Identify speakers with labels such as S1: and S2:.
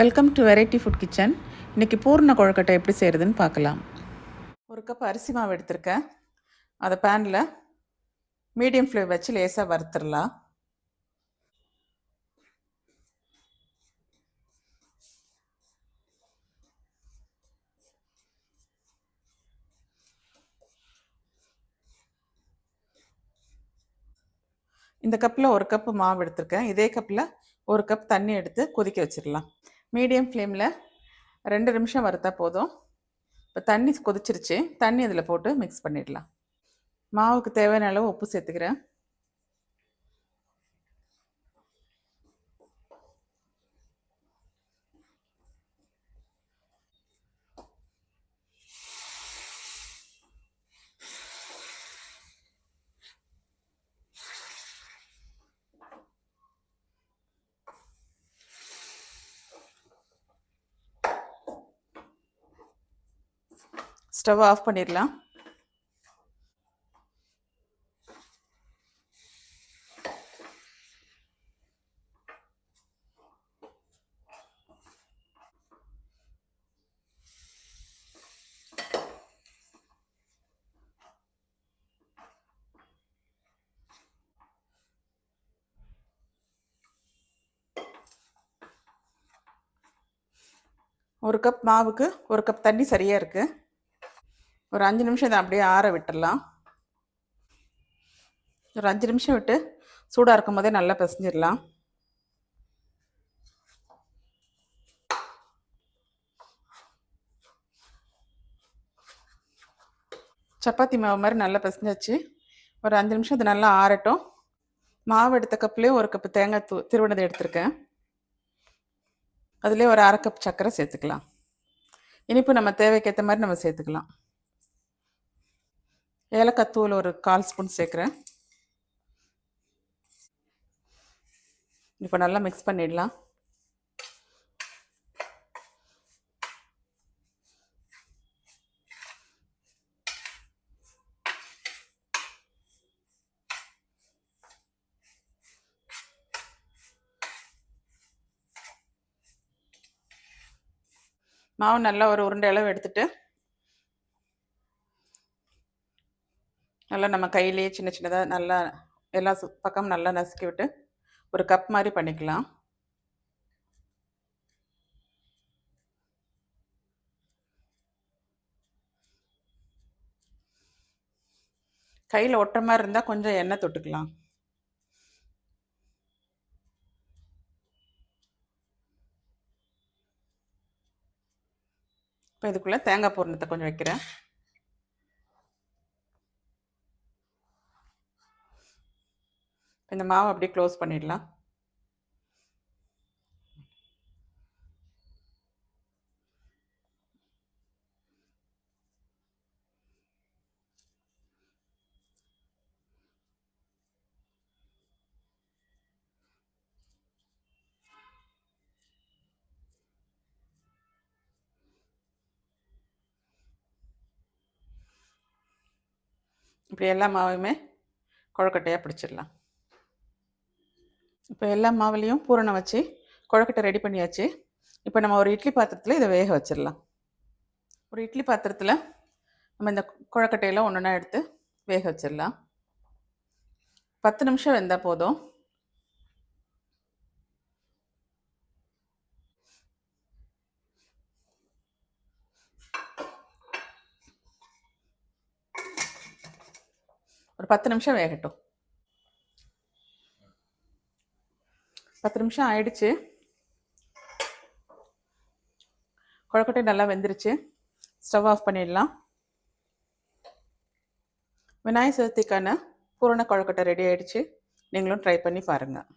S1: Welcome to variety food kitchen இன்றைக்கி பூர்ண கொழுக்கட்டை எப்படி செய்கிறதுன்னு பார்க்கலாம். ஒரு கப் அரிசி மாவு எடுத்திருக்கேன். அதை பேனில் மீடியம் ஃப்ளேம் வச்சு லேசாக வறுத்துடலாம். இந்த கப்பில் ஒரு கப்பு மாவு எடுத்திருக்கேன். இதே கப்பில் ஒரு கப் தண்ணி எடுத்து கொதிக்க வச்சிடலாம். மீடியம் ஃப்ளேமில் ரெண்டு நிமிஷம் வறுத்தா போதும். இப்போ தண்ணி கொதிச்சிருச்சு. தண்ணி அதில் போட்டு மிக்ஸ் பண்ணிடலாம். மாவுக்கு தேவையான அளவு உப்பு சேர்த்துக்கிறேன். ஸ்டவ் ஆஃப் பண்ணிடலாம். ஒரு கப் மாவுக்கு ஒரு கப் தண்ணி சரியாக இருக்குது ஒரு அஞ்சு நிமிஷம் இதை அப்படியே ஆற விட்டுடலாம் ஒரு அஞ்சு நிமிஷம் விட்டு சூடாக இருக்கும் போதே நல்லா பிசைஞ்சிடலாம். சப்பாத்தி மாவு மாதிரி நல்லா பிசைஞ்சாச்சு. ஒரு அஞ்சு நிமிஷம் இது நல்லா ஆறட்டும். மாவு எடுத்த கப்லேயே ஒரு கப்பு தேங்காய் தூ திருவனதை எடுத்திருக்கேன். அதுலேயே ஒரு அரை கப் சர்க்கரை சேர்த்துக்கலாம். இனிப்பு நம்ம தேவைக்கேற்ற மாதிரி நம்ம சேர்த்துக்கலாம். ஏலக்காய் தூள் ஒரு கால் ஸ்பூன் சேர்க்குறேன். இப்போ நல்லா மிக்ஸ் பண்ணிடலாம். மாவு நல்லா ஒரு உருண்டை அளவு எடுத்துகிட்டு நல்லா நம்ம கையிலேயே சின்ன சின்னதாக நல்லா எல்லா சு பக்கம் நல்லா நசுக்கி விட்டு ஒரு கப் மாதிரி பண்ணிக்கலாம். கையில் ஒட்டுற மாதிரி இருந்தால் கொஞ்சம் எண்ணெய் தொட்டுக்கலாம். இப்போ இதுக்குள்ளே தேங்காய் பூர்ணத்தை கொஞ்சம் வைக்கிறேன். இந்த மாவை அப்படியே க்ளோஸ் பண்ணிடலாம். இப்படி எல்லா மாவையுமே கொழக்கட்டையாக பிடிச்சிடலாம். இப்போ எல்லா மாவுலேயும் பூரணம் வச்சு குழக்கட்டை ரெடி பண்ணியாச்சு. இப்போ நம்ம ஒரு இட்லி பாத்திரத்தில் இதை வேக வச்சிடலாம். ஒரு இட்லி பாத்திரத்தில் நம்ம இந்த குழக்கட்டையெல்லாம் ஒன்று ஒன்றா எடுத்து வேக வச்சிடலாம். பத்து நிமிஷம் வெந்தால் போதும். ஒரு பத்து நிமிஷம் வேகட்டும். பத்து நிமிஷம் ஆயிடுச்சு. கொழக்கட்டை நல்லா வெந்துருச்சு. ஸ்டவ் ஆஃப் பண்ணிடலாம். விநாயகர் சதுர்த்திக்கான பூரண கொழக்கட்டை ரெடி ஆயிடுச்சு. நீங்களும் ட்ரை பண்ணி பாருங்கள்